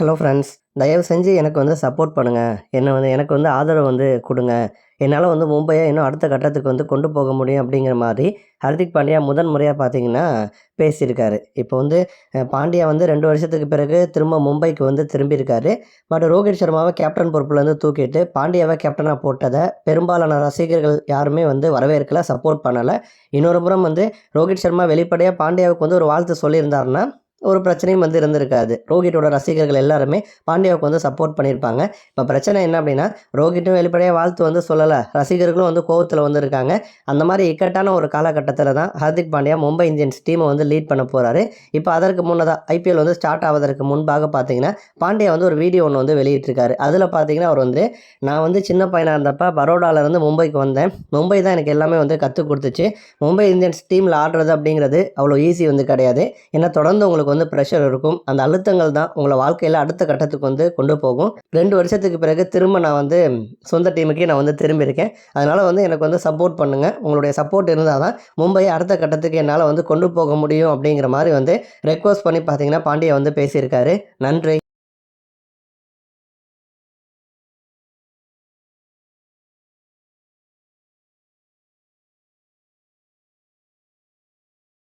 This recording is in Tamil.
ஹலோ ஃப்ரெண்ட்ஸ் தயவு செஞ்சு எனக்கு வந்து சப்போர்ட் பண்ணுங்கள் என்னை வந்து எனக்கு வந்து ஆதரவு வந்து கொடுங்க. என்னால் வந்து மும்பையை இன்னும் அடுத்த கட்டத்துக்கு வந்து கொண்டு போக முடியும் அப்படிங்கிற மாதிரி ஹர்திக் பாண்டியா முதன் முறையாக பார்த்தீங்கன்னா பேசியிருக்காரு. இப்போ வந்து பாண்டியா வந்து ரெண்டு வருஷத்துக்கு பிறகு திரும்ப மும்பைக்கு வந்து திரும்பியிருக்காரு. பட் ரோஹித் சர்மாவை கேப்டன் பொறுப்புலேருந்து தூக்கிட்டு பாண்டியாவை கேப்டனாக போட்டதை பெரும்பாலான ரசிகர்கள் யாருமே வந்து வரவேற்கல சப்போர்ட் பண்ணலை. இன்னொரு புறம் வந்து ரோஹித் சர்மா வெளிப்படையாக பாண்டியாவுக்கு வந்து ஒரு வாழ்த்து சொல்லியிருந்தாருன்னா ஒரு பிரச்சனையும் வந்து இருந்திருக்காது. ரோஹிட்டோட ரசிகர்கள் எல்லாருமே பாண்டியாவுக்கு வந்து சப்போர்ட் பண்ணியிருப்பாங்க. இப்போ பிரச்சனை என்ன அப்படின்னா ரோஹிட்டும் வெளிப்படையாக வாழ்த்து வந்து சொல்லலை. ரசிகர்களும் வந்து கோவத்தில் வந்து இருக்காங்க. அந்த மாதிரி இக்கட்டான ஒரு காலகட்டத்தில் தான் ஹர்திக் பாண்டியா மும்பை இந்தியன்ஸ் டீமை வந்து லீட் பண்ண போகிறாரு இப்போ அதற்கு முன்னதாக ஐபிஎல் வந்து ஸ்டார்ட் ஆவதற்கு முன்பாக பார்த்தீங்கன்னா பாண்டியா வந்து ஒரு வீடியோ ஒன்று வந்து வெளியிட்டிருக்காரு. அதில் பார்த்தீங்கன்னா அவர் வந்து நான் வந்து சின்ன பையனாக இருந்தப்போ பரோடாவிலேருந்து மும்பைக்கு வந்தேன். மும்பை தான் எனக்கு எல்லாமே வந்து கற்றுக் கொடுத்துச்சு. மும்பை இந்தியன்ஸ் டீமில் ஆடுறது அப்படிங்கிறது அவ்வளோ ஈஸி வந்து கிடையாது. ஏன்னா தொடர்ந்து உங்களுக்கு உங்களுக்கு வந்து ப்ரெஷர் இருக்கும். அந்த அழுத்தங்கள் தான் உங்களை வாழ்க்கையில் அடுத்த கட்டத்துக்கு வந்து கொண்டு போகும். ரெண்டு வருஷத்துக்கு பிறகு திரும்ப நான் வந்து சொந்த டீமுக்கே நான் வந்து திரும்பியிருக்கேன். அதனால் வந்து எனக்கு வந்து சப்போர்ட் பண்ணுங்கள் உங்களுடைய சப்போர்ட் இருந்தால் தான் மும்பையை அடுத்த கட்டத்துக்கு என்னால் வந்து கொண்டு போக முடியும் அப்படிங்கிற மாதிரி வந்து ரெக்வஸ்ட் பண்ணி பார்த்தீங்கன்னா பாண்டியா வந்து பேசியிருக்காரு. நன்றி.